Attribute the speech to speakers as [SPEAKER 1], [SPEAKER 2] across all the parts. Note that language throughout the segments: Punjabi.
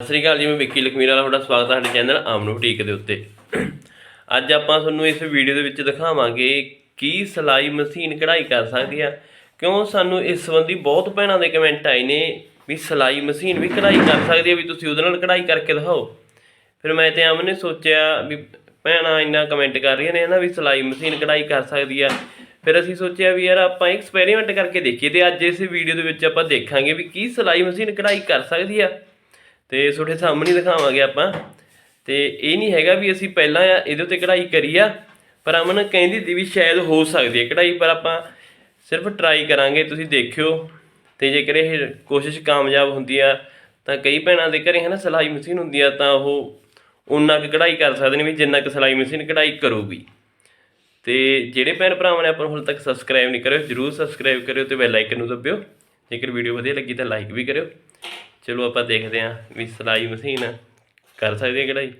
[SPEAKER 1] ਸਤਿ ਸ੍ਰੀ ਅਕਾਲ ਜੀ, ਮੈਂ ਵਿੱਕੀ ਲਖਮੀਰ ਵਾਲਾ, ਤੁਹਾਡਾ ਸਵਾਗਤ ਹੈ ਸਾਡੇ ਚੈਨਲ ਆਮਨੂ ਬੁਟੀਕ ਦੇ ਉੱਤੇ। ਅੱਜ ਆਪਾਂ ਤੁਹਾਨੂੰ ਇਸ ਵੀਡੀਓ ਦੇ ਵਿੱਚ ਦਿਖਾਵਾਂਗੇ ਕੀ ਸਿਲਾਈ ਮਸ਼ੀਨ ਕਢਾਈ ਕਰ ਸਕਦੀ ਆ। ਕਿਉਂ ਸਾਨੂੰ ਇਸ ਸੰਬੰਧੀ ਬਹੁਤ ਭੈਣਾਂ ਦੇ ਕਮੈਂਟ ਆਏ ਨੇ ਵੀ ਸਿਲਾਈ ਮਸ਼ੀਨ ਵੀ ਕਢਾਈ ਕਰ ਸਕਦੀ ਆ, ਵੀ ਤੁਸੀਂ ਉਹਦੇ ਨਾਲ ਕਢਾਈ ਕਰਕੇ ਦਿਖਾਓ। ਫਿਰ ਮੈਂ ਤੇ ਅਮਨ ਨੇ ਸੋਚਿਆ ਵੀ ਭੈਣਾਂ ਇੰਨਾ ਕਮੈਂਟ ਕਰ ਰਹੀਆਂ ਨੇ ਨਾ ਵੀ ਸਿਲਾਈ ਮਸ਼ੀਨ ਕਢਾਈ ਕਰ ਸਕਦੀ ਆ। ਫਿਰ ਅਸੀਂ ਸੋਚਿਆ ਵੀ ਯਾਰ ਆਪਾਂ ਐਕਸਪੈਰੀਮੈਂਟ ਕਰਕੇ ਦੇਖੀਏ ਤੇ ਅੱਜ ਇਸ ਵੀਡੀਓ ਦੇ ਵਿੱਚ ਆਪਾਂ ਦੇਖਾਂਗੇ ਵੀ ਕੀ ਸਿਲਾਈ ਮਸ਼ੀਨ ਕਢਾਈ ਕਰ ਸਕਦੀ ਆ। ਤੇ ਤੁਹਾਡੇ ਸਾਹਮਣੇ ਦਿਖਾਵਾਂਗੇ ਆਪਾਂ। ਤੇ ਇਹ ਨਹੀਂ ਹੈਗਾ ਵੀ ਅਸੀਂ ਪਹਿਲਾਂ ਇਹਦੇ ਉੱਤੇ ਕਢਾਈ ਕਰੀ ਆ, ਪਰ ਅਮਨ ਕਹਿੰਦੀ ਦੀ ਵੀ ਸ਼ਾਇਦ ਹੋ ਸਕਦੀ ਹੈ ਕਢਾਈ, ਪਰ ਆਪਾਂ ਸਿਰਫ ਟਰਾਈ ਕਰਾਂਗੇ, ਤੁਸੀਂ ਦੇਖਿਓ। ਤੇ ਜੇਕਰ ਇਹ ਕੋਸ਼ਿਸ਼ ਕਾਮਯਾਬ ਹੁੰਦੀ ਆ, ਤਾਂ ਕਈ ਭੈਣਾਂ ਦੇ ਘਰੇ ਹੈ ਨਾ ਸਿਲਾਈ ਮਸ਼ੀਨ ਹੁੰਦੀ ਆ, ਤਾਂ ਉਹ ਉਨਾ ਕੁ ਕਢਾਈ ਕਰ ਸਕਦੇ ਨੇ ਵੀ ਜਿੰਨਾ ਕੁ ਸਿਲਾਈ ਮਸ਼ੀਨ ਕਢਾਈ ਕਰੂਗੀ। ਤੇ ਜਿਹੜੇ ਭੈਣ ਭਰਾਵਾਂ ਨੇ ਆਪਾਂ ਨੂੰ ਹਾਲੇ ਤੱਕ ਸਬਸਕ੍ਰਾਈਬ ਨਹੀਂ ਕਰਿਓ, ਜਰੂਰ ਸਬਸਕ੍ਰਾਈਬ ਕਰਿਓ ਤੇ ਬੈਲ ਆਈਕਨ ਨੂੰ ਦਬਾਇਓ ਜੇਕਰ ਵੀਡੀਓ ਵਧੀਆ ਲੱਗੀ ਤਾਂ ਲਾਈਕ ਵੀ ਕਰਿਓ। ਚਲੋ ਆਪਾਂ ਦੇਖਦੇ ਹਾਂ ਵੀ ਸਿਲਾਈ ਮਸ਼ੀਨ ਕਰ ਸਕਦੀ ਹੈ ਕਢਾਈ।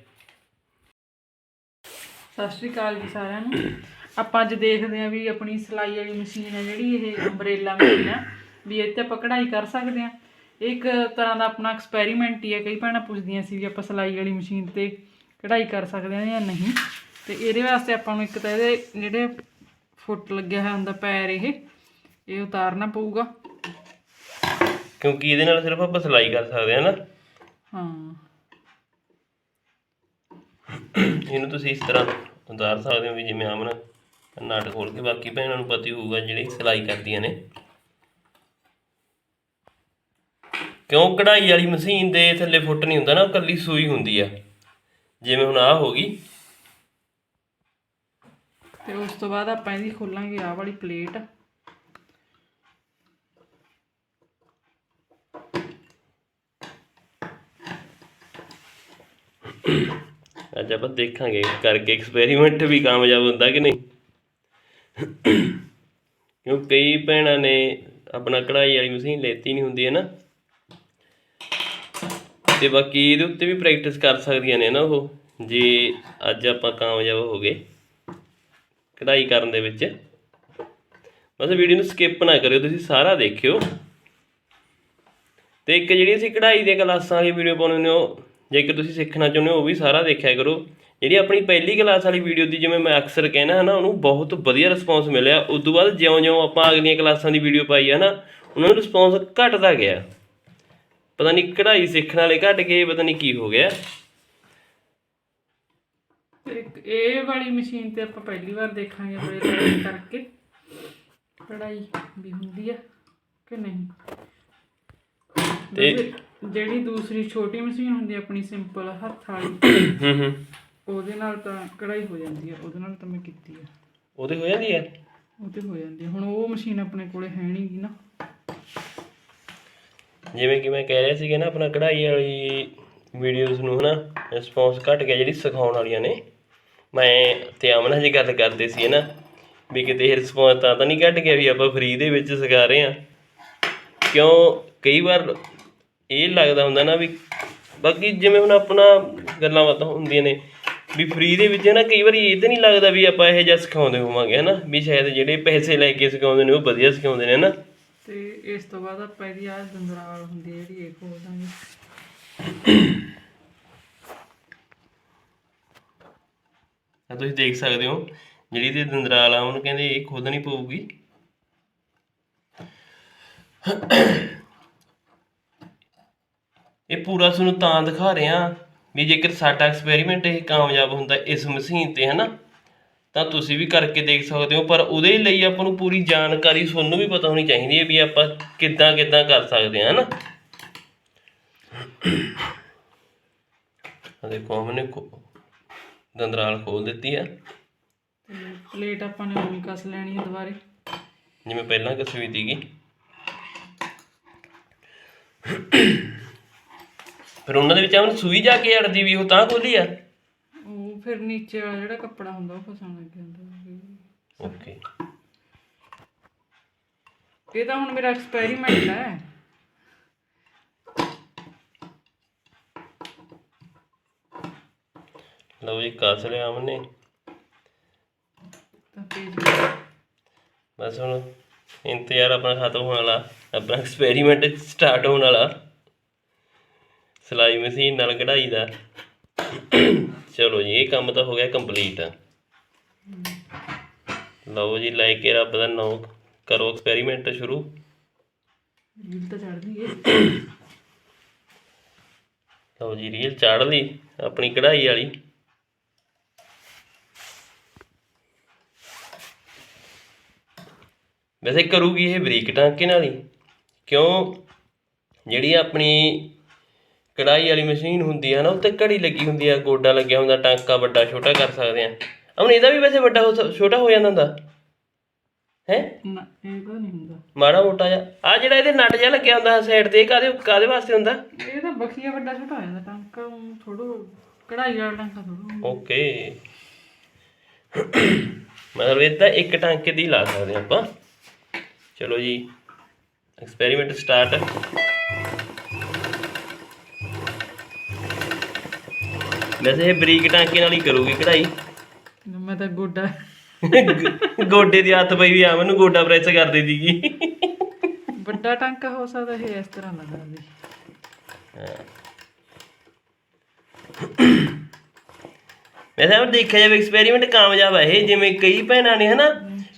[SPEAKER 2] ਸਤਿ ਸ਼੍ਰੀ ਅਕਾਲ ਜੀ ਸਾਰਿਆਂ ਨੂੰ। ਆਪਾਂ ਅੱਜ ਦੇਖਦੇ ਆਂ ਵੀ ਆਪਣੀ ਸਿਲਾਈ ਵਾਲੀ ਮਸ਼ੀਨ ਹੈ ਜਿਹੜੀ ਇਹ ਅੰਬਰੇਲਾ ਮਸ਼ੀਨ ਹੈ, ਵੀ ਇਹ ਤੇ ਆਪਾਂ ਕਢਾਈ ਕਰ ਸਕਦੇ ਆਂ ਇਹ ਇੱਕ ਤਰ੍ਹਾਂ ਦਾ ਆਪਣਾ ਐਕਸਪੈਰੀਮੈਂਟ ਹੀ ਹੈ, ਕਈ ਭੈਣਾਂ ਪੁੱਛਦੀਆਂ ਸੀ ਵੀ ਆਪਾਂ ਸਿਲਾਈ ਵਾਲੀ ਮਸ਼ੀਨ ਤੇ ਕਢਾਈ ਕਰ ਸਕਦੇ ਆਂ ਜਾਂ ਨਹੀਂ। ਤੇ ਇਹਦੇ ਵਾਸਤੇ ਆਪਾਂ ਨੂੰ ਇੱਕ ਤਾਂ ਇਹਦੇ ਜਿਹੜੇ ਫੁੱਟ ਲੱਗਿਆ ਹੋਇਆ ਹੁੰਦਾ ਪੈਰ ਇਹ ਇਹ ਉਤਾਰਨਾ ਪਊਗਾ।
[SPEAKER 1] ਕਿਉਂਕਿ ਇਹਦੇ ਨਾਲ ਸਿਰਫ ਆਪਾਂ ਸਿਲਾਈ ਕਰ ਸਕਦੇ ਹਾਂ ਨਾ।
[SPEAKER 2] ਹਾਂ।
[SPEAKER 1] ਇਹਨੂੰ ਤੁਸੀਂ ਇਸ ਤਰ੍ਹਾਂ ਉਤਾਰ ਸਕਦੇ ਹੋ ਵੀ ਜਿਵੇਂ ਆਮਨ ਨਾਟਕ ਖੋਲ ਕੇ ਬਾਕੀ ਭੈਣਾਂ ਨੂੰ ਪਤਾ ਹੀ ਹੋਊਗਾ ਜਿਹੜੀ ਸਿਲਾਈ ਕਰਦੀਆਂ ਨੇ। ਕਿਉਂ? ਕਢਾਈ ਵਾਲੀ ਮਸ਼ੀਨ ਦੇ ਥੱਲੇ ਫੁੱਟ ਨਹੀਂ ਹੁੰਦਾ ਨਾ ਉਹ ਕੱਲੀ ਸੂਈ ਹੁੰਦੀ ਆ। ਜਿਵੇਂ ਹੁਣ ਆਹ ਹੋ ਗਈ।
[SPEAKER 2] ਤੇ ਉਸ ਤੋਂ ਬਾਅਦ ਆਪਾਂ ਇਹਦੀ ਖੋਲਾਂਗੇ ਆਹ ਵਾਲੀ ਪਲੇਟ।
[SPEAKER 1] ਅੱਜ ਆਪਾਂ ਦੇਖਾਂਗੇ, ਕਰਕੇ ਐਕਸਪੈਰੀਮੈਂਟ ਵੀ ਕਾਮਯਾਬ ਹੁੰਦਾ ਕਿ ਨਹੀਂ। ਕਿਉਂ ਕਈ ਭੈਣਾਂ ਨੇ ਆਪਣਾ ਕਢਾਈ ਵਾਲੀ ਮਸ਼ੀਨ ਲੈਤੀ ਨਹੀਂ ਹੁੰਦੀ ਹੈ ਨਾ। ਤੇ ਬਾਕੀ ਇਹਦੇ ਉੱਤੇ ਵੀ ਪ੍ਰੈਕਟਿਸ ਕਰ ਸਕਦੀਆਂ ਨੇ ਨਾ ਉਹ, ਜੇ ਅੱਜ ਆਪਾਂ ਕਾਮਯਾਬ ਹੋ ਗਏ ਕਢਾਈ ਕਰਨ ਦੇ ਵਿੱਚ। ਬਸ ਵੀਡੀਓ ਨੂੰ ਸਕਿਪ ਨਾ ਕਰਿਓ, ਤੁਸੀਂ ਸਾਰਾ ਦੇਖਿਓ। ਤੇ ਇੱਕ ਜਿਹੜੀ ਅਸੀਂ ਕਢਾਈ ਦੀਆਂ ਕਲਾਸਾਂ ਵਾਲੀ ਵੀਡੀਓ ਪਾਉਂਦੇ ਨੇ ਉਹ ਜੇਕਰ ਤੁਸੀਂ ਸਿੱਖਣਾ ਚਾਹੁੰਦੇ ਹੋ ਉਹ ਵੀ ਸਾਰਾ ਦੇਖਿਆ ਕਰੋ। ਜਿਹੜੀ ਆਪਣੀ ਪਹਿਲੀ ਕਲਾਸ ਵਾਲੀ ਵੀਡੀਓ ਦੀ ਜਿਵੇਂ ਮੈਂ ਅਕਸਰ ਕਹਿਣਾ ਹੈ ਨਾ ਉਹਨੂੰ ਬਹੁਤ ਵਧੀਆ ਰਿਸਪੌਂਸ ਮਿਲਿਆ। ਉਸ ਤੋਂ ਬਾਅਦ ਜਿਉਂ-ਜਿਉਂ ਆਪਾਂ ਅਗਲੀਆਂ ਕਲਾਸਾਂ ਦੀ ਵੀਡੀਓ ਪਾਈ ਹੈ ਨਾ ਉਹਨਾਂ ਨੂੰ ਰਿਸਪੌਂਸ ਘਟਦਾ ਗਿਆ। ਪਤਾ ਨਹੀਂ ਕਢਾਈ ਸਿੱਖਣ ਵਾਲੇ ਘਟ ਗਏ ਪਤਾ ਨਹੀਂ ਕੀ ਹੋ ਗਿਆ।
[SPEAKER 2] ਇੱਕ ਇਹ ਵਾਲੀ ਮਸ਼ੀਨ ਤੇ ਆਪਾਂ ਪਹਿਲੀ ਵਾਰ ਦੇਖਾਂਗੇ ਆਪਣੇ ਕਰਕੇ। ਕਢਾਈ ਵੀ ਹੁੰਦੀ ਆ ਕਿ ਨਹੀਂ?
[SPEAKER 1] ਤੇ-
[SPEAKER 2] ਜਿਹੜੀ ਦੂਸਰੀ ਛੋਟੀ ਮਸ਼ੀਨ ਹੁੰਦੀ ਆ ਆਪਣੀ ਸਿੰਪਲ ਹੱਥ ਵਾਲੀ
[SPEAKER 1] ਹੂੰ ਹੂੰ।
[SPEAKER 2] ਉਹਦੇ ਨਾਲ ਤਾਂ ਕਢਾਈ ਹੋ ਜਾਂਦੀ ਆ ਉਹਦੇ ਨਾਲ ਤਾਂ ਮੈਂ ਕੀਤੀ ਆ
[SPEAKER 1] ਉਹਦੇ ਹੋ ਜਾਂਦੀ ਹੈ?
[SPEAKER 2] ਉਹ ਤੇ ਹੋ ਜਾਂਦੀ ਆ ਹੁਣ ਉਹ ਮਸ਼ੀਨ ਆਪਣੇ ਕੋਲੇ ਹੈ ਨਹੀਂ ਗੀ ਨਾ।
[SPEAKER 1] ਜਿਵੇਂ ਕਿ ਮੈਂ ਕਹਿ ਰਿਹਾ ਸੀਗਾ ਨਾ ਆਪਣਾ ਕਢਾਈ ਵਾਲੀ ਵੀਡੀਓਜ਼ ਨੂੰ ਹਨਾ ਰਿਸਪੌਂਸ ਘਟ ਗਿਆ ਜਿਹੜੀ ਸਿਖਾਉਣ ਵਾਲੀਆਂ ਨੇ। ਮੈਂ ਤੇ ਅਮਨ ਹਜੇ ਗੱਲ ਕਰਦੇ ਸੀ ਨਾ ਵੀ ਕਿਤੇ ਰਿਸਪੌਂਸ ਤਾਂ ਤਾਂ ਨਹੀਂ ਘਟ ਗਿਆ ਵੀ ਆਪਾਂ ਫ੍ਰੀ ਦੇ ਵਿੱਚ ਸਿਖਾ ਰਹੇ ਆ ਕਿਉਂ? ਕਈ ਵਾਰ ਇਹ ਲੱਗਦਾ ਹੁੰਦਾ ਨਾ ਵੀ ਬਾਕੀ ਜਿਵੇਂ ਹੁਣ ਆਪਣਾ ਗੱਲਾਂ ਬਾਤਾਂ ਹੁੰਦੀਆਂ ਨੇ ਵੀ ਫ੍ਰੀ ਦੇ ਵਿੱਚ ਨਾ ਕਈ ਵਾਰੀ ਇਹ ਤਾਂ ਨਹੀਂ ਲੱਗਦਾ ਵੀ ਆਪਾਂ ਇਹ ਜਿਹਾ ਸਿਖਾਉਂਦੇ ਹੋਵਾਂਗੇ ਹਨਾ ਵੀ ਸ਼ਾਇਦ ਜਿਹੜੇ ਪੈਸੇ ਲੈ ਕੇ ਸਿਖਾਉਂਦੇ ਨੇ ਉਹ ਵਧੀਆ ਸਿਖਾਉਂਦੇ ਨੇ ਹਨਾ।
[SPEAKER 2] ਤੇ ਇਸ ਤੋਂ ਬਾਅਦ ਆਪਾਂ ਇਹਦੀ ਆ ਦੰਦਰਾਲ ਹੁੰਦੀ ਆ ਜਿਹੜੀ ਇਹ ਖੋਲ ਦਾਂਗੇ।
[SPEAKER 1] ਆ ਤੁਸੀਂ ਦੇਖ ਸਕਦੇ ਹੋ ਜਿਹੜੀ ਤੇ ਦੰਦਰਾਲ ਆ ਉਹਨੂੰ ਕਹਿੰਦੇ ਇਹ ਖੋਦਣੀ ਪਊਗੀ। ਇਹ ਪੂਰਾ ਤੁਹਾਨੂੰ ਤਾਂ ਦਿਖਾ ਰਹੇ ਵੀ ਜੇਕਰ ਸਾਡਾ ਐਕਸਪੈਰੀਮੈਂਟ ਇਹ ਕਾਮਯਾਬ ਹੁੰਦਾ ਇਸ ਮਸ਼ੀਨ ਤੇ ਹਨਾ? ਤਾਂ ਤੁਸੀਂ ਵੀ ਕਰਕੇ ਦੇਖ ਸਕਦੇ ਹੋ ਪਰ ਉਹਦੇ ਲਈ ਆਪਾਂ ਨੂੰ ਪੂਰੀ ਜਾਣਕਾਰੀ ਤੁਹਾਨੂੰ ਵੀ ਪਤਾ ਹੋਣੀ ਚਾਹੀਦੀ ਹੈ ਵੀ ਆਪਾਂ ਕਿੱਦਾਂ ਕਿੱਦਾਂ ਕਰ ਸਕਦੇ ਹਾਂ ਹਨਾ? ਆ ਦੇਖੋ ਹਮਨੇ ਦੰਦਰਾਲ ਖੋਲ ਦਿੱਤੀ ਆ।
[SPEAKER 2] ਪਲੇਟ ਆਪਾਂ ਨੇ ਉਵੇਂ ਕਸ ਲੈਣੀ ਹੈ ਦੁਬਾਰੇ।
[SPEAKER 1] ਜਿਵੇਂ ਪਹਿਲਾਂ ਕਸੂਈ ਸੀਗੀ। ਫਿਰ ਉਹਨਾਂ ਦੇ ਵਿੱਚ ਆਵਨ ਸੂਈ ਜਾ ਕੇ ਅੜਦੀ ਵੀ ਉਹ ਤਾਂ ਖੋਲੀ ਆ।
[SPEAKER 2] ਉਹ ਫਿਰ ਨੀਚੇ ਵਾਲਾ ਜਿਹੜਾ ਕੱਪੜਾ ਹੁੰਦਾ ਉਹ ਫਸਣ ਲੱਗ ਜਾਂਦਾ
[SPEAKER 1] ਓਕੇ।
[SPEAKER 2] ਇਹ ਤਾਂ ਹੁਣ ਮੇਰਾ ਐਕਸਪੈਰੀਮੈਂਟ ਹੈ।
[SPEAKER 1] ਲਓ ਜੀ ਕਸ ਲਿਆ ਆਮਨੇ
[SPEAKER 2] ਤਾਂ ਪੇਜ
[SPEAKER 1] ਬਸ ਹੁਣ ਇੰਤਜ਼ਾਰ ਆਪਣਾ ਖਤਮ ਹੋਣ ਵਾਲਾ ਆਪਣਾ ਐਕਸਪੈਰੀਮੈਂਟ ਸਟਾਰਟ ਹੋਣ ਵਾਲਾ। ਸਿਲਾਈ ਮਸ਼ੀਨ ਨਾਲ ਕਢਾਈ ਦਾ ਚਲੋ ਜੀ ਇਹ ਕੰਮ ਤਾਂ ਹੋ ਗਿਆ ਕੰਪਲੀਟ ਲਓ ਜੀ ਲੈ ਕੇ ਰੱਬ ਦਾ ਨਾਮ ਕਰੋ ਐਕਸਪੈਰੀਮੈਂਟ ਸ਼ੁਰੂ।
[SPEAKER 2] ਰੀਲ ਤਾਂ
[SPEAKER 1] ਲਓ ਜੀ ਰੀਲ ਚਾੜ ਲਈ ਆਪਣੀ ਕਢਾਈ ਵਾਲੀ। ਵੈਸੇ ਕਰੂਗੀ ਇਹ ਬਰੀਕ ਟਾਂਕੇ ਨਾਲ ਹੀ। ਕਿਉਂ? ਜਿਹੜੀ ਆਪਣੀ ਕਢਾਈ ਵਾਲੀ ਮਸ਼ੀਨ ਹੁੰਦੀ ਆ ਨਾ ਉੱਤੇ ਘੜੀ ਲੱਗੀ ਹੁੰਦੀ ਆ ਗੋਡਾ ਲੱਗਿਆ ਹੁੰਦਾ ਟਾਂਕਾ ਵੱਡਾ ਛੋਟਾ ਕਰ ਸਕਦੇ ਆ। ਅਮਨ ਇਹਦਾ ਵੀ ਵੈਸੇ ਵੱਡਾ ਹੋ ਛੋਟਾ ਹੋ ਜਾਂਦਾ ਹੁੰਦਾ? ਹੈ?
[SPEAKER 2] ਨਾ ਇਹ ਤਾਂ ਨਹੀਂ ਹੁੰਦਾ।
[SPEAKER 1] ਮਾੜਾ ਮੋਟਾ ਜਿਹਾ। ਆ ਜਿਹੜਾ ਇਹਦੇ ਨਟ ਜਿਹਾ ਲੱਗਿਆ ਹੁੰਦਾ ਸਾਈਡ ਤੇ ਇਹ ਕਾਦੇ ਕਾਦੇ ਵਾਸਤੇ ਹੁੰਦਾ?
[SPEAKER 2] ਇਹ ਤਾਂ ਬਖੀਆ ਵੱਡਾ ਛੋਟਾ ਹੋ ਜਾਂਦਾ ਟਾਂਕਾ ਥੋੜੋ ਕਢਾਈ ਵਾਲਾ ਟਾਂਕਾ ਥੋੜੋ
[SPEAKER 1] ਓਕੇ। ਮਤਲਬ ਇਹ ਤਾਂ ਇੱਕ ਟਾਂਕੇ ਦੀ ਲਾ ਸਕਦੇ ਹਾਂ ਆਪਾਂ। ਚਲੋ ਜੀ ਐਕਸਪੈਰੀਮੈਂਟ ਸਟਾਰਟ ਵੈਸੇ ਇਹ ਬਰੀਕ ਟਾਂਕੇ ਨਾਲ ਹੀ ਕਰੂਗੀ ਕਢਾਈ।
[SPEAKER 2] ਮੈਂ ਤਾਂ ਗੋਡਾ।
[SPEAKER 1] ਗੋਡੇ ਦੀ ਹੱਥ ਪਈ ਵੀ ਆ ਮੈਨੂੰ ਗੋਡਾ ਪ੍ਰੈਸ ਕਰ ਦੇ ਦੀਗੀ
[SPEAKER 2] ਵੱਡਾ ਟਾਂਕਾ ਹੋ ਸਕਦਾ ਇਹ ਇਸ ਤਰ੍ਹਾਂ ਲੱਗਦਾ ਵੀ
[SPEAKER 1] ਵੈਸੇ ਆਪ ਦੇਖਿਆ ਜਾਵੇ ਐਕਸਪੈਰੀਮੈਂਟ ਕਾਮਯਾਬ ਹੈ ਇਹ ਜਿਵੇਂ ਕਈ ਭੈਣਾਂ ਨੇ ਹਨਾ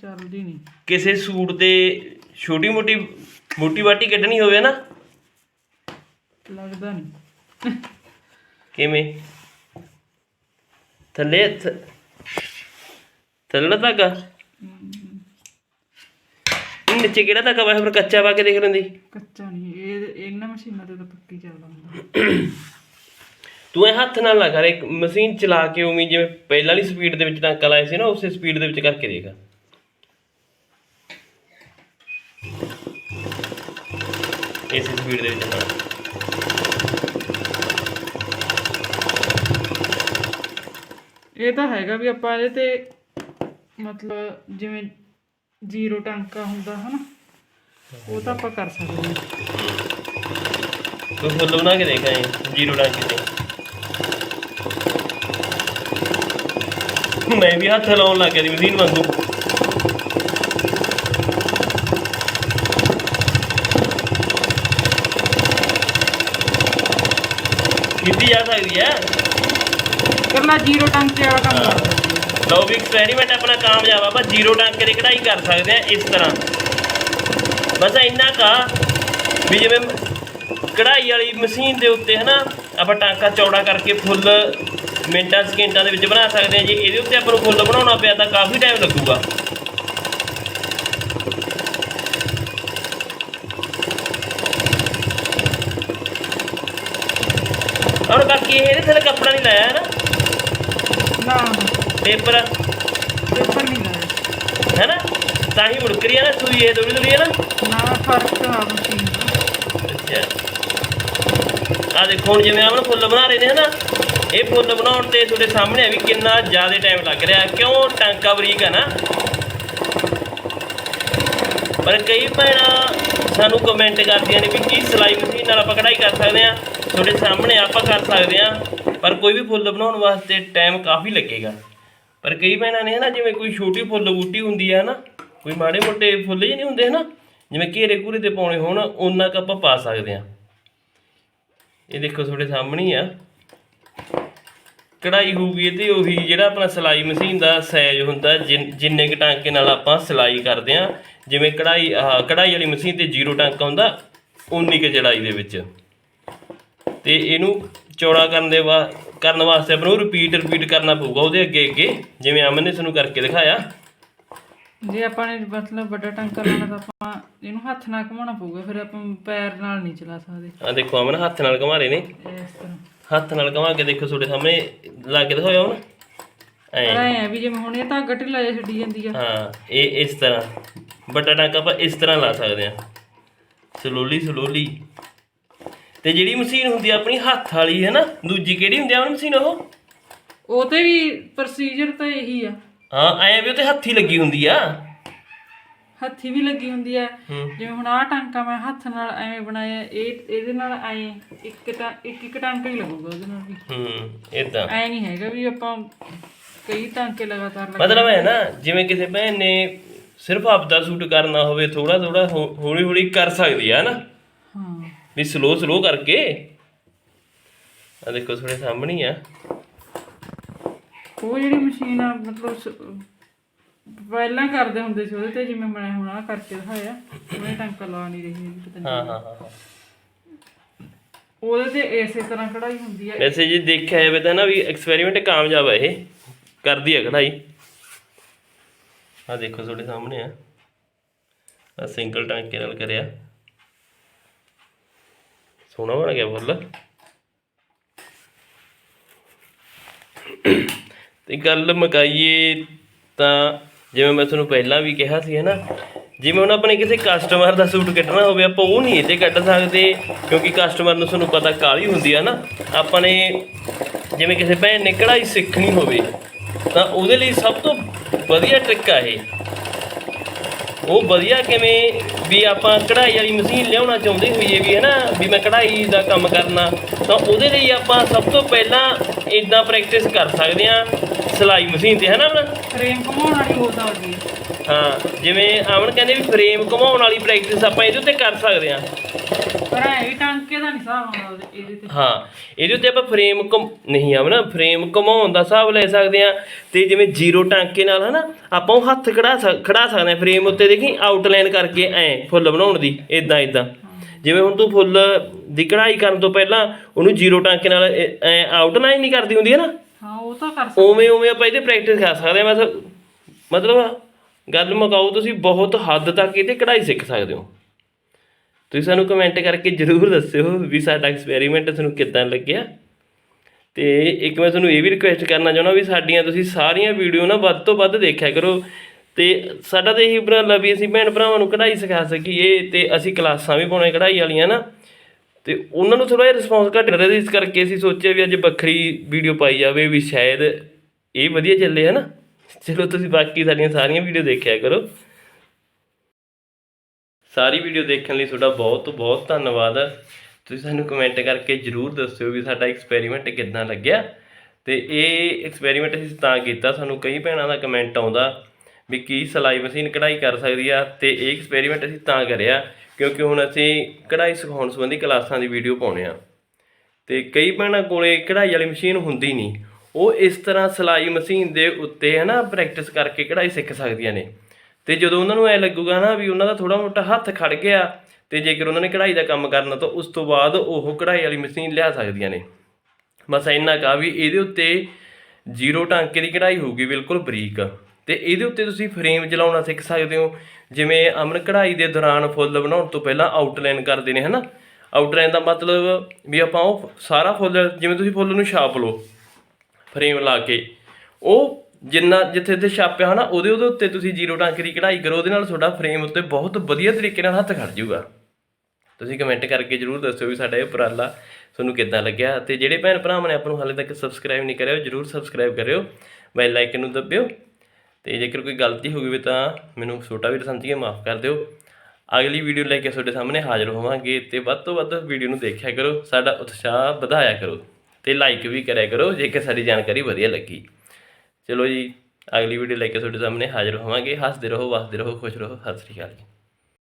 [SPEAKER 2] ਚੱਲਦੀ ਨਹੀਂ।
[SPEAKER 1] ਕਿਸੇ ਸੂਟ ਤੇ ਛੋਟੀ ਮੋਟੀ ਮੋਟੀ ਵਾਟੀ ਕੱਢਣੀ ਹੋਵੇ ਨਾ।
[SPEAKER 2] ਲੱਗਦਾ ਨਹੀਂ।
[SPEAKER 1] ਕਿਵੇਂ? ਥੱਲੇ ਥ- ਥੱਲੇ ਧਾਗਾ ਇਹ ਨੀਚੇ ਕਿਹੜਾ ਧਾਗਾ ਵਾ ਫਿਰ ਕੱਚਾ ਪਾ ਕੇ ਦੇਖ ਲੈਂਦੀ
[SPEAKER 2] ਕੱਚਾ ਨਹੀਂ ਇਹ ਇਹਨਾਂ ਮਸ਼ੀਨਾਂ ਤੇ ਤਾਂ ਪੱਕੀ ਚੱਲਦਾ ਹੁੰਦਾ
[SPEAKER 1] ਤੂੰ ਇਹ ਹੱਥ ਨਾਲ ਨਾ ਕਰ ਇੱਕ ਮਸ਼ੀਨ ਚਲਾ ਕੇ ਉਵੇਂ ਜਿਵੇਂ ਪਹਿਲਾਂ ਵਾਲੀ ਸਪੀਡ ਦੇ ਵਿੱਚ ਟਾਂਕਾ ਲਾਇਆ ਸੀ ਨਾ ਉਸੇ ਸਪੀਡ ਦੇ ਵਿੱਚ ਕਰਕੇ ਦੇਖ ਇਸੇ ਸਪੀਡ ਦੇ ਵਿੱਚ ਹਾਂ
[SPEAKER 2] ਇਹ ਤਾਂ ਹੈਗਾ ਵੀ ਆਪਾਂ ਇਹਦੇ ਤੇ ਮਤਲਬ ਜਿਵੇਂ ਜ਼ੀਰੋ ਟਾਂਕਾ ਹੁੰਦਾ ਹਨਾ, ਉਹ ਤਾਂ ਆਪਾਂ ਕਰ ਸਕਦੇ ਹਾਂ।
[SPEAKER 1] ਤੂੰ ਫੁੱਲ ਬਣਾ ਕੇ ਦੇਖ ਜੀਰੋ ਟਾਂਕੇ ਤੇ। ਮੈਂ ਵੀ ਹੱਥ ਲਾਉਣ ਲੱਗ ਗਿਆ ਦੀ ਮਸ਼ੀਨ ਵਾਂਗੂ। ਕੀਤੀ ਜਾ ਸਕਦੀ ਹੈ।
[SPEAKER 2] ਕੱਲਾ ਜ਼ੀਰੋ ਟਾਂਕੇ ਵਾਲਾ ਕੰਮ ਕਰ
[SPEAKER 1] ਲਓ ਵੀ ਐਕਸਪੈਰੀਮੈਂਟ ਆਪਣਾ ਕਾਮਯਾਬ ਆ, ਆਪਾਂ ਜ਼ੀਰੋ ਟਾਂਕੇ ਦੀ ਕਢਾਈ ਕਰ ਸਕਦੇ ਆ ਇਸ ਤਰ੍ਹਾਂ। ਬਸ ਇੰਨਾ ਕਾ ਵੀ ਜਿਵੇਂ ਕਢਾਈ ਵਾਲੀ ਮਸ਼ੀਨ ਦੇ ਉੱਤੇ ਹਨਾ, ਆਪਾਂ ਟਾਂਕਾ ਚੌੜਾ ਕਰਕੇ ਫੁੱਲ ਮਿੰਟਾਂ, ਸਕਿੰਟਾਂ ਦੇ ਵਿੱਚ ਬਣਾ ਸਕਦੇ ਆ ਜੇ। ਇਹਦੇ ਉੱਤੇ ਆਪਾਂ ਨੂੰ ਫੁੱਲ ਬਣਾਉਣਾ ਪਿਆ ਤਾਂ ਕਾਫੀ ਟਾਈਮ ਲੱਗੂਗਾ। ਔਰ ਬਾਕੀ ਇਹਦੇ ਥੱਲੇ ਕੱਪੜਾ ਨਹੀਂ ਲਾਇਆ। ਹੈ। ਪੇਪਰ।
[SPEAKER 2] ਪੇਪਰ ਨਹੀਂ ਲਾਇਆ।
[SPEAKER 1] ਹੈ ਨਾ? ਤਾਂ ਹੀ ਮੁੜਕ ਰਹੀ ਹੈ ਨਾ ਸੂਈ ਇਹ ਥੋੜੀ ਥੋੜੀ ਹੈ ਨਾ।
[SPEAKER 2] ਨਾ ਫ਼ਰਕ ਆ ਮਸ਼ੀਨ ਦਾ।
[SPEAKER 1] ਅੱਛਾ। ਆ ਦੇਖੋ ਹੁਣ ਜਿਵੇਂ ਆਮਨ ਫੁੱਲ ਬਣਾ ਰਹੇ ਨੇ ਹਨਾ ਇਹ ਫੁੱਲ ਬਣਾਉਣ ਤੇ ਤੁਹਾਡੇ ਸਾਹਮਣੇ ਆ ਵੀ ਕਿੰਨਾ ਜ਼ਿਆਦਾ ਟਾਈਮ ਲੱਗ ਰਿਹਾ। ਕਿਉਂ ਟਾਂਕਾ ਬਰੀਕ ਆ ਨਾ? ਪਰ ਕਈ ਭੈਣਾਂ ਸਾਨੂੰ ਕਮੈਂਟ ਕਰਦੀਆਂ ਨੇ ਵੀ ਕੀ ਸਿਲਾਈ ਮਸ਼ੀਨ ਨਾਲ ਆਪਾਂ ਕਢਾਈ ਕਰ ਸਕਦੇ ਆ ਤੁਹਾਡੇ ਸਾਹਮਣੇ ਆਪਾਂ ਕਰ ਸਕਦੇ ਆ ਪਰ ਕੋਈ ਵੀ ਫੁੱਲ ਬਣਾਉਣ ਵਾਸਤੇ ਟਾਈਮ ਕਾਫੀ ਲੱਗੇਗਾ। ਪਰ ਕਈ ਭੈਣਾਂ ਨੇ ਨਾ ਜਿਵੇਂ ਕੋਈ ਛੋਟੀ ਫੁੱਲ ਬੂਟੀ ਹੁੰਦੀ ਹੈ ਨਾ ਕੋਈ ਮਾੜੇ ਮੋਟੇ ਫੁੱਲ ਹੀ ਨਹੀਂ ਹੁੰਦੇ ਹਨਾ, ਜਿਵੇਂ ਘੇਰੇ ਘੂਰੇ ਤੇ ਪਾਉਣੇ ਹੋਣ, ਉਹਨਾਂ ਕ ਆਪਾਂ ਪਾ ਸਕਦੇ ਆ ਇਹ ਦੇਖੋ ਤੁਹਾਡੇ ਸਾਹਮਣੇ ਆ। ਕਢਾਈ ਹੋਊਗੀ ਇਹਦੇ, ਉਹੀ ਜਿਹੜਾ ਆਪਣਾ ਸਿਲਾਈ ਮਸ਼ੀਨ ਦਾ ਸਾਈਜ਼ ਹੁੰਦਾ, ਜਿਨ- ਜਿੰਨੇ ਕ ਟਾਂਕੇ ਨਾਲ ਆਪਾਂ ਸਿਲਾਈ ਕਰਦੇ ਆ ਜਿਵੇਂ ਕਢਾਈ, ਆਹ, ਕਢਾਈ ਵਾਲੀ ਮਸ਼ੀਨ ਤੇ ਜ਼ੀਰੋ ਟਾਂਕਾ ਹੁੰਦਾ ਉਨੀ ਕ ਚੜਾਈ ਦੇ ਵਿੱਚ। ਤੇ ਇਹਨੂੰ ਚੌੜਾ ਕਰਨ ਦੇ ਵਾ ਕਰਨ ਵਾਸਤੇ ਆਪਾਂ ਨੂੰ ਰਿਪੀਟ ਰਿਪੀਟ ਕਰਨਾ ਪਊਗਾ ਉਹਦੇ ਅੱਗੇ ਅੱਗੇ ਜਿਵੇਂ ਅਮਨ ਨੇ ਤੁਹਾਨੂੰ ਕਰਕੇ ਦਿਖਾਇਆ।
[SPEAKER 2] ਜੇ ਆਪਾਂ ਨੇ ਮਤਲਬ ਵੱਡਾ ਟਾਂਕਾ ਲਾਉਣਾ ਤਾਂ ਆਪਾਂ ਇਹਨੂੰ ਹੱਥ ਨਾਲ ਘੁਮਾਉਣਾ ਪਊਗਾ ਫਿਰ ਆਪਾਂ ਪੈਰ ਨਾਲ ਨਹੀਂ ਚਲਾ ਸਕਦੇ।
[SPEAKER 1] ਆ ਦੇਖੋ ਅਮਨ ਹੱਥ ਨਾਲ ਘੁਮਾ ਰਹੇ ਨੇ।
[SPEAKER 2] ਇਸ ਤਰ੍ਹਾਂ।
[SPEAKER 1] ਹੱਥ ਨਾਲ ਘੁਮਾ ਕੇ ਦੇਖੋ ਤੁਹਾਡੇ ਸਾਹਮਣੇ ਲਾ ਕੇ ਦਿਖਾਓ ਹੁਣ ਐ।
[SPEAKER 2] ਐ ਵੀ ਜਿਵੇਂ ਹੁਣ ਇਹ ਤਾਂ ਢਿੱਲਾ ਜਿਹਾ ਛੱਡੀ ਜਾਂਦੀ ਆ।
[SPEAKER 1] ਹਾਂ ਇਹ ਇਸ ਤਰ੍ਹਾਂ। ਵੱਡਾ ਟਾਂਕਾ ਆਪਾਂ ਇਸ ਤਰ੍ਹਾਂ ਲਾ ਸਕਦੇ ਹਾਂ। ਸਲੋਲੀ ਸਲੋਲੀ ਤੇ ਜਿਹੜੀ ਮਸ਼ੀਨ ਹੁੰਦੀ ਆ ਆਪਣੀ ਹੱਥ ਵਾਲੀ ਹੈ ਨਾ? ਦੂਜੀ ਕਿਹੜੀ ਹੁੰਦੀ ਆ ਉਹ ਮਸ਼ੀਨ ਉਹ?
[SPEAKER 2] ਉਹ ਤੇ ਵੀ ਪ੍ਰੋਸੀਜਰ ਤਾਂ ਇਹੀ ਆ।
[SPEAKER 1] ਹਾਂ ਐ ਵੀ ਉਹ ਤੇ ਹੱਥੀ ਲੱਗੀ ਹੁੰਦੀ ਆ।
[SPEAKER 2] ਹੱਥੀ ਵੀ ਲੱਗੀ ਹੁੰਦੀ ਆ। ਜਿਵੇਂ ਹੁਣ ਆਹ ਟਾਂਕਾ ਮੈਂ ਹੱਥ ਨਾਲ ਐਵੇਂ ਬਣਾਇਆ ਇਹ ਇਹਦੇ ਨਾਲ ਐ ਇੱਕ ਤਾਂ ਇੱਕ ਇੱਕ ਟਾਂਕਾ ਹੀ ਲੱਗੂਗਾ ਉਹਦੇ ਨਾਲ ਵੀ।
[SPEAKER 1] ਹੂੰ ਇਦਾਂ
[SPEAKER 2] ਐ ਨਹੀਂ ਹੈਗਾ ਵੀ ਆਪਾਂ ਕਈ ਟਾਂਕੇ ਲਗਾਤਾਰ ਲਗਾ
[SPEAKER 1] ਮਤਲਬ ਹੈ ਨਾ ਜਿਵੇਂ ਕਿਸੇ ਭੈਣ ਨੇ ਸਿਰਫ ਆਪਦਾ ਸੂਟ ਕਰਨਾ ਹੋਵੇ ਥੋੜਾ ਥੋੜਾ ਹੌਲੀ ਹੌਲੀ ਕਰ ਸਕਦੀ ਆ ਨਾ? ਵੀ ਸਲੋ ਸਲੋ ਕਰਕੇ। ਆ ਦੇਖੋ ਤੁਹਾਡੇ ਸਾਹਮਣੇ ਹੀ ਆ।
[SPEAKER 2] ਉਹ ਜਿਹੜੀ ਮਸ਼ੀਨ ਆ ਮਤਲਬ ਸ- ਪਹਿਲਾਂ ਕਰਦੇ ਹੁੰਦੇ ਸੀ ਉਹਦੇ ਤੇ ਜਿਵੇਂ ਮੈਂ ਹੁਣ ਆਹ ਕਰਕੇ ਦਿਖਾਇਆ ਉਹਨੇ ਟਾਂਕਾ ਲਾ ਨਹੀਂ ਰਹੀ ਹੈਗੀ ਪਤਾ ਨਹੀਂ
[SPEAKER 1] ਹਾਂ ਹਾਂ ਹਾਂ ਹਾਂ।
[SPEAKER 2] ਉਹਦੇ ਤੇ ਇਸੇ ਤਰ੍ਹਾਂ ਕਢਾਈ ਹੁੰਦੀ ਹੈ
[SPEAKER 1] ਵੈਸੇ ਜੇ ਦੇਖਿਆ ਜਾਵੇ ਤਾਂ ਨਾ ਵੀ ਐਕਸਪੈਰੀਮੈਂਟ ਕਾਮਯਾਬ ਹੈ ਇਹ ਕਰਦੀ ਹੈ ਕਢਾਈ। ਆ ਦੇਖੋ ਤੁਹਾਡੇ ਸਾਹਮਣੇ ਆ। ਆ ਸਿੰਗਲ ਟਾਂਕੇ ਨਾਲ ਕਰਿਆ। ਸੋਹਣਾ ਬਣ ਗਿਆ ਫੁੱਲ। ਤੇ ਗੱਲ ਮਕਾਈਏ ਤਾਂ ਜਿਵੇਂ ਮੈਂ ਤੁਹਾਨੂੰ ਪਹਿਲਾਂ ਵੀ ਕਿਹਾ ਸੀ, ਹੈ ਨਾ? ਜਿਵੇਂ ਹੁਣ ਆਪਣੇ ਕਿਸੇ ਕਸਟਮਰ ਦਾ ਸੂਟ ਕੱਢਣਾ ਹੋਵੇ, ਆਪਾਂ ਉਹ ਨਹੀਂ ਇਹ ਤੇ ਕੱਢ ਸਕਦੇ, ਕਿਉਂਕਿ ਕਸਟਮਰ ਨੂੰ ਤੁਹਾਨੂੰ ਪਤਾ ਕਾਲੀ ਹੁੰਦੀ ਆ ਨਾ। ਆਪਾਂ ਨੇ ਜਿਵੇਂ ਕਿਸੇ ਭੈਣ ਨੇ ਕਢਾਈ ਸਿੱਖਣੀ ਹੋਵੇ, ਤਾਂ ਉਹਦੇ ਲਈ ਸਭ ਤੋਂ ਵਧੀਆ ਟ੍ਰਿਕ ਆ ਇਹ। ਉਹ ਵਧੀਆ ਕਿਵੇਂ ਵੀ ਆਪਾਂ ਕਢਾਈ ਵਾਲੀ ਮਸ਼ੀਨ ਲਿਆਉਣਾ ਚਾਹੁੰਦੇ ਹੋਈਏ ਵੀ ਹੈ ਨਾ ਵੀ ਮੈਂ ਕਢਾਈ ਦਾ ਕੰਮ ਕਰਨਾ ਤਾਂ ਉਹਦੇ ਲਈ ਆਪਾਂ ਸਭ ਤੋਂ ਪਹਿਲਾਂ ਇਦਾਂ ਪ੍ਰੈਕਟਿਸ ਕਰ ਸਕਦੇ ਹਾਂ ਸਿਲਾਈ ਮਸ਼ੀਨ ਤੇ ਹੈ ਨਾ ਆਪਣਾ
[SPEAKER 2] ਫਰੇਮ ਘੁਮਾਉਣ ਵਾਲੀ ਹੋ ਸਕਦੀ ਹੈ
[SPEAKER 1] ਜਿਵੇਂ ਆਵਣ ਕਹਿੰਦੇ ਵੀ ਫਰੇਮ ਘੁਮਾਉਣ ਵਾਲੀ ਪ੍ਰੈਕਟਿਸ ਆਪਾਂ ਇਹਦੇ ਉੱਤੇ ਕਰ ਸਕਦੇ ਹਾਂ।
[SPEAKER 2] ਪਰ ਐ ਵੀ ਟਾਂਕੇ ਦਾ ਨਹੀਂ ਹਿਸਾਬ ਆਉਂਦਾ ਉਹਦੇ- ਇਹਦੇ ਤੇ।
[SPEAKER 1] ਹਾਂ ਇਹਦੇ ਉੱਤੇ ਆਪਾਂ ਫਰੇਮ ਨਹੀਂ ਆਵਣਾ ਫਰੇਮ ਘੁਮਾਉਣ ਦਾ ਹਿਸਾਬ ਲੈ ਸਕਦੇ ਆ ਤੇ ਜਿਵੇਂ ਜ਼ੀਰੋ ਟਾਂਕੇ ਨਾਲ ਹਨਾ ਆਪਾਂ ਉਹ ਹੱਥ ਖੜਾ ਖੜਾ ਸਕਦੇ ਆ ਫਰੇਮ ਉੱਤੇ ਦੇਖੀ ਆਊਟਲਾਈਨ ਕਰਕੇ ਐ ਫੁੱਲ ਬਣਾਉਣ ਦੀ ਇਦਾਂ ਇਦਾਂ ਜਿਵੇਂ ਹੁਣ ਤੂੰ ਫੁੱਲ ਦੀ ਕਢਾਈ ਕਰਨ ਤੋਂ ਪਹਿਲਾਂ ਉਹਨੂੰ ਜ਼ੀਰੋ ਟਾਂਕੇ ਨਾਲ ਐ ਆਊਟਲਾਈਨ ਨਹੀਂ ਕਰਦੀ ਹੁੰਦੀ ਹੈ ਨਾ
[SPEAKER 2] ਹਾਂ ਉਹ ਤਾਂ ਕਰ ਸਕਦੇ
[SPEAKER 1] ਉਵੇਂ ਉਵੇਂ ਆਪਾਂ ਇਹਦੇ ਪ੍ਰੈਕਟਿਸ ਕਰ ਸਕਦੇ ਆ ਮਤਲਬ ਮਤਲਬ ਗੱਲ ਮੁਕਾਓ ਤੁਸੀਂ ਬਹੁਤ ਹੱਦ ਤੱਕ ਇਹਤੇ ਕਢਾਈ ਸਿੱਖ ਸਕਦੇ ਹੋ। ਤੁਸੀਂ ਸਾਨੂੰ ਕਮੈਂਟ ਕਰਕੇ ਜਰੂਰ ਦੱਸਿਓ ਵੀ ਸਾਡਾ ਐਕਸਪੈਰੀਮੈਂਟ ਤੁਹਾਨੂੰ ਕਿੱਦਾਂ ਲੱਗਿਆ। ਤੇ ਇੱਕ ਮੈਂ ਤੁਹਾਨੂੰ ਇਹ ਵੀ ਰਿਕੁਐਸਟ ਕਰਨਾ ਚਾਹੁੰਦਾ ਵੀ ਸਾਡੀਆਂ ਤੁਸੀਂ ਸਾਰੀਆਂ ਵੀਡੀਓ ਨਾ ਵੱਧ ਤੋਂ ਵੱਧ ਦੇਖਿਆ ਕਰੋ। ਤੇ ਸਾਡਾ ਤਾਂ ਇਹੀ ਉਪਰਾਲਾ ਵੀ ਅਸੀਂ ਭੈਣ ਭਰਾਵਾਂ ਨੂੰ ਕਢਾਈ ਸਿਖਾ ਸਕੀਏ ਤੇ ਅਸੀਂ ਕਲਾਸਾਂ ਵੀ ਪਾਉਣੇ ਕਢਾਈ ਵਾਲੀਆਂ ਨਾ। ਤੇ ਉਹਨਾਂ ਨੂੰ ਥੋੜਾ ਜਿਹਾ ਰਿਸਪੌਂਸ ਘੱਟ ਰਿਹਾ ਇਸ ਕਰਕੇ ਅਸੀਂ ਸੋਚਿਆ ਵੀ ਅੱਜ ਵੱਖਰੀ ਵੀਡੀਓ ਪਾਈ ਜਾਵੇ ਵੀ ਸ਼ਾਇਦ ਇਹ ਵਧੀਆ ਚੱਲੇ ਹੈ ਨਾ ਚਲੋ ਤੁਸੀਂ ਬਾਕੀ ਸਾਡੀਆਂ ਸਾਰੀਆਂ ਵੀਡੀਓ ਦੇਖਿਆ ਕਰੋ। ਸਾਰੀ ਵੀਡੀਓ ਦੇਖਣ ਲਈ ਤੁਹਾਡਾ ਬਹੁਤ ਬਹੁਤ ਧੰਨਵਾਦ ਤੁਸੀਂ ਸਾਨੂੰ ਕਮੈਂਟ ਕਰਕੇ ਜਰੂਰ ਦੱਸਿਓ ਵੀ ਸਾਡਾ ਐਕਸਪੈਰੀਮੈਂਟ ਕਿੱਦਾਂ ਲੱਗਿਆ। ਤੇ ਇਹ ਐਕਸਪੈਰੀਮੈਂਟ ਅਸੀਂ ਤਾਂ ਕੀਤਾ, ਸਾਨੂੰ ਕਈ ਭੈਣਾਂ ਦਾ ਕਮੈਂਟ ਆਉਂਦਾ ਵੀ ਕੀ ਸਿਲਾਈ ਮਸ਼ੀਨ ਕਢਾਈ ਕਰ ਸਕਦੀ ਆ ਤੇ ਇਹ ਐਕਸਪੈਰੀਮੈਂਟ ਅਸੀਂ ਤਾਂ ਕਰਿਆ ਕਿਉਂਕਿ ਹੁਣ ਅਸੀਂ ਕਢਾਈ ਸਿਖਾਉਣ ਸੰਬੰਧੀ ਕਲਾਸਾਂ ਦੀ ਵੀਡੀਓ ਪਾਉਣੇ ਆ। ਤੇ ਕਈ ਭੈਣਾਂ ਕੋਲੇ ਕਢਾਈ ਵਾਲੀ ਮਸ਼ੀਨ ਹੁੰਦੀ ਨਹੀਂ। ਉਹ ਇਸ ਤਰ੍ਹਾਂ ਸਿਲਾਈ ਮਸ਼ੀਨ ਦੇ ਉੱਤੇ ਹੈ ਨਾ ਪ੍ਰੈਕਟਿਸ ਕਰਕੇ ਕਢਾਈ ਸਿੱਖ ਸਕਦੀਆਂ ਨੇ। ਤੇ ਜਦੋਂ ਉਹਨਾਂ ਨੂੰ ਐ ਲੱਗੂਗਾ ਨਾ ਵੀ ਉਹਨਾਂ ਦਾ ਥੋੜਾ ਮੋਟਾ ਹੱਥ ਖੜ ਗਿਆ ਤੇ ਜੇਕਰ ਉਹਨਾਂ ਨੇ ਕਢਾਈ ਦਾ ਕੰਮ ਕਰਨਾ ਤਾਂ ਉਸ ਤੋਂ ਬਾਅਦ ਉਹ ਕਢਾਈ ਵਾਲੀ ਮਸ਼ੀਨ ਲਿਆ ਸਕਦੀਆਂ ਨੇ। ਬਸ ਇੰਨਾ ਕਾ ਵੀ ਇਹਦੇ ਉੱਤੇ ਜ਼ੀਰੋ ਟਾਂਕੇ ਦੀ ਕਢਾਈ ਹੋਊਗੀ ਬਿਲਕੁਲ ਬਰੀਕ। ਤੇ ਇਹਦੇ ਉੱਤੇ ਤੁਸੀਂ ਫਰੇਮ ਚਲਾਉਣਾ ਸਿੱਖ ਸਕਦੇ ਹੋ। ਜਿਵੇਂ ਅਮਨ ਕਢਾਈ ਦੇ ਦੌਰਾਨ ਫੁੱਲ ਬਣਾਉਣ ਤੋਂ ਪਹਿਲਾਂ ਆਊਟਲਾਈਨ ਕਰਦੇ ਨੇ, ਹਨਾ? ਆਊਟਲਾਈਨ ਦਾ ਮਤਲਬ ਵੀ ਆਪਾਂ ਉਹ ਸਾਰਾ ਫੁੱਲ, ਜਿਵੇਂ ਤੁਸੀਂ ਫੁੱਲ ਨੂੰ ਛਾਪ ਲਓ, ਫਰੇਮ ਲਾ ਕੇ, ਉਹ ਜਿੰਨਾ ਜਿੱਥੇ ਤੇ ਛਾਪਿਆ ਹਨਾ, ਉਹਦੇ ਉਹਦੇ ਉੱਤੇ ਤੁਸੀਂ ਜ਼ੀਰੋ ਟਾਂਕੇ ਦੀ ਕਢਾਈ ਕਰੋ, ਉਹਦੇ ਨਾਲ ਤੁਹਾਡਾ ਫਰੇਮ ਉੱਤੇ ਬਹੁਤ ਵਧੀਆ ਤਰੀਕੇ ਨਾਲ ਹੱਥ ਖੜ ਜਾਊਗਾ। ਤੁਸੀਂ ਕਮੈਂਟ ਕਰਕੇ ਜਰੂਰ ਦੱਸਿਓ ਵੀ ਸਾਡਾ ਇਹ ਉਪਰਾਲਾ ਤੁਹਾਨੂੰ ਕਿੱਦਾਂ ਲੱਗਿਆ ਤੇ ਜਿਹੜੇ ਭੈਣ ਭਰਾਵਾਂ ਨੇ ਆਪਾਂ ਨੂੰ ਹਾਲੇ ਤੱਕ ਸਬਸਕ੍ਰਾਈਬ ਨਹੀਂ ਕਰਿਆ ਜਰੂਰ ਸਬਸਕ੍ਰਾਈਬ ਕਰਿਓ ਬੈਲ ਆਈਕਨ ਨੂੰ ਦਬਿਓ ਤੇ ਜੇਕਰ ਕੋਈ ਗਲਤੀ ਹੋ ਗਈ ਤਾਂ ਮੈਨੂੰ ਛੋਟਾ ਵੀਰ ਸਮਝੀਏ ਮਾਫ ਕਰ ਦਿਓ। ਅਗਲੀ ਵੀਡੀਓ ਲੈ ਕੇ ਤੁਹਾਡੇ ਸਾਹਮਣੇ ਹਾਜ਼ਰ ਹੋਵਾਂਗੇ ਤੇ ਵੱਧ ਤੋਂ ਵੱਧ ਵੀਡੀਓ ਨੂੰ ਦੇਖਿਆ ਕਰੋ, ਸਾਡਾ ਉਤਸ਼ਾਹ ਵਧਾਇਆ ਕਰੋ ਤੇ ਲਾਈਕ ਵੀ ਕਰਿਆ ਕਰੋ, ਜੇਕਰ ਸਾਡੀ ਜਾਣਕਾਰੀ ਵਧੀਆ ਲੱਗੀ। ਚਲੋ ਜੀ, ਅਗਲੀ ਵੀਡੀਓ ਲੈ ਕੇ ਤੁਹਾਡੇ ਸਾਹਮਣੇ ਹਾਜ਼ਰ ਹੋਵਾਂਗੇ। ਹੱਸਦੇ ਰਹੋ, ਵਸਦੇ ਰਹੋ, ਖੁਸ਼ ਰਹੋ। ਸਤਿ ਸ੍ਰੀ ਅਕਾਲ ਜੀ।